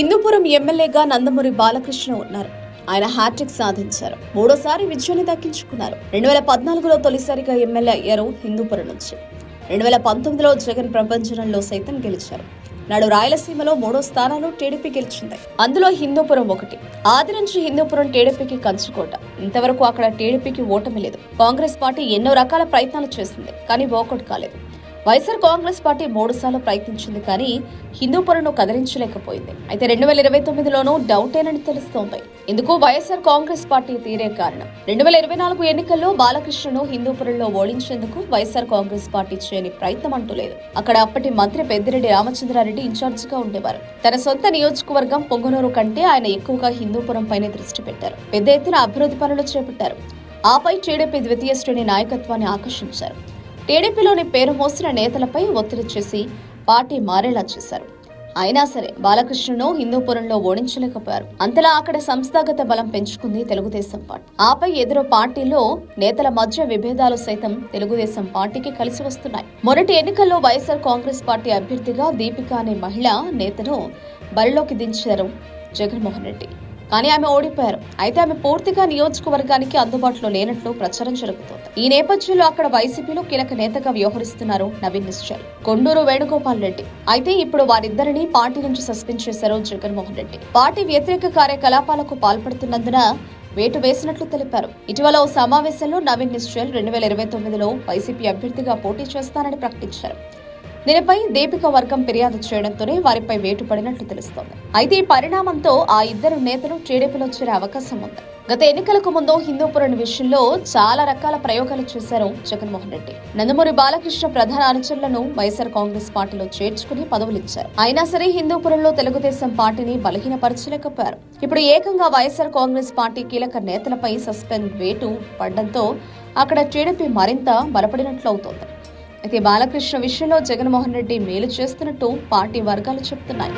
హిందూపురం ఎమ్మెల్యేగా నందమూరి బాలకృష్ణ ఉన్నారు. ఆయన హ్యాట్రిక్ సాధించారు. మూడోసారి విజయాన్ని దక్కించుకున్నారు. రెండు వేల పద్నాలుగులో తొలిసారిగా ఎమ్మెల్యే అయ్యారు హిందూపురం నుంచి. రెండు వేల పంతొమ్మిదిలో జగన్ ప్రపంచంలో సైతం గెలిచారు. నాడు రాయలసీమలో మూడో స్థానాలు టీడీపీ గెలిచింది. అందులో హిందూపురం ఒకటి. ఆది నుంచి హిందూపురం టీడీపీకి కంచుకోట. ఇంతవరకు అక్కడ టీడీపీకి ఓటమి లేదు. కాంగ్రెస్ పార్టీ ఎన్నో రకాల ప్రయత్నాలు చేసింది కానీ ఓకట్ కాలేదు. వైఎస్ఆర్ కాంగ్రెస్ పార్టీ మూడు సార్లు ప్రయత్నించింది కానీ హిందూపురంను కదిలించలేకపోయింది. అయితే రెండు వేల ఇరవై తొమ్మిదిలోనూ డౌటేనని తెలుస్తోంది. ఇందుకు వైఎస్ఆర్ కాంగ్రెస్ పార్టీ తీరే కారణం. రెండు వేల ఇరవై నాలుగు ఎన్నికల్లో బాలకృష్ణను హిందూపురంలో ఓడించేందుకు వైఎస్ఆర్ కాంగ్రెస్ పార్టీ చేయని ప్రయత్నం అంటూ లేదు. అక్కడ అప్పటి మంత్రి పెద్దిరెడ్డి రామచంద్రారెడ్డి ఇన్ఛార్జ్గా ఉండేవారు. తన సొంత నియోజకవర్గం పొంగనూరు కంటే ఆయన ఎక్కువగా హిందూపురం పైనే దృష్టి పెట్టారు. పెద్ద ఎత్తున అభివృద్ధి పనులు చేపట్టారు. ఆపై టీడీపీ ద్వితీయ శ్రేణి నాయకత్వాన్ని ఆకర్షించారు. టీడీపీలోని పేరు మోసిన నేతలపై ఒత్తిడి చేసి పార్టీ మారేలా చేశారు. అయినా సరే బాలకృష్ణను హిందూపురంలో ఓడించలేకపోయారు. అంతలా అక్కడ సంస్థాగత బలం పెంచుకుంది తెలుగుదేశం పార్టీ. ఆపై ఎదురు పార్టీలో నేతల మధ్య విభేదాలు సైతం తెలుగుదేశం పార్టీకి కలిసి వస్తున్నాయి. మొదటి ఎన్నికల్లో వైఎస్ఆర్ కాంగ్రెస్ పార్టీ అభ్యర్థిగా దీపిక అనే మహిళ నేతను బరిలోకి దించారు జగన్మోహన్ రెడ్డి. కానీ ఆమె ఓడిపోయారు. అయితే ఆమె పూర్తిగా నియోజకవర్గానికి అందుబాటులో లేనట్లు ప్రచారం జరుగుతోంది. ఈ నేపథ్యంలో అక్కడ వైసీపీలో కీలక నేతగా వ్యవహరిస్తున్నారు నవీన్ నిశ్చల్. కొండూరు వేణుగోపాల్ రెడ్డి. అయితే ఇప్పుడు వారిద్దరిని పార్టీ నుంచి సస్పెండ్ చేశారు జగన్మోహన్ రెడ్డి. పార్టీ వ్యతిరేక కార్యకలాపాలకు పాల్పడుతున్నందున వేటు వేసినట్లు తెలిపారు. ఇటీవల ఓ సమావేశంలో నవీన్ నిశ్చల్ రెండు వేల ఇరవై తొమ్మిదిలో వైసీపీ అభ్యర్థిగా పోటీ చేస్తానని ప్రకటించారు. దీనిపై దీపిక వర్గం ఫిర్యాదు చేయడంతోనే వారిపై వేటు పడినట్లు తెలుస్తోంది. అయితే ఈ పరిణామంతో ఆ ఇద్దరు నేతలు టీడీపీలో చేరే అవకాశం ఉంది. గత ఎన్నికలకు ముందు హిందూపురం విషయంలో చాలా రకాల ప్రయోగాలు చేశారు జగన్మోహన్ రెడ్డి. నందమూరి బాలకృష్ణ ప్రధాన అనుచరులను వైఎస్ఆర్ కాంగ్రెస్ పార్టీలో చేర్చుకుని పదవులిచ్చారు. అయినా సరే హిందూపురంలో తెలుగుదేశం పార్టీని బలహీనపరచలేకపోయారు. ఇప్పుడు ఏకంగా వైఎస్ఆర్ కాంగ్రెస్ పార్టీ కీలక నేతలపై సస్పెండ్ వేటు పడడంతో అక్కడ టీడీపీ మరింత బలపడినట్లు అవుతోంది అయితే బాలకృష్ణ విషయంలో జగన్మోహన్ రెడ్డి మేలు చేస్తున్నట్టు పార్టీ వర్గాలు చెప్తున్నాయి.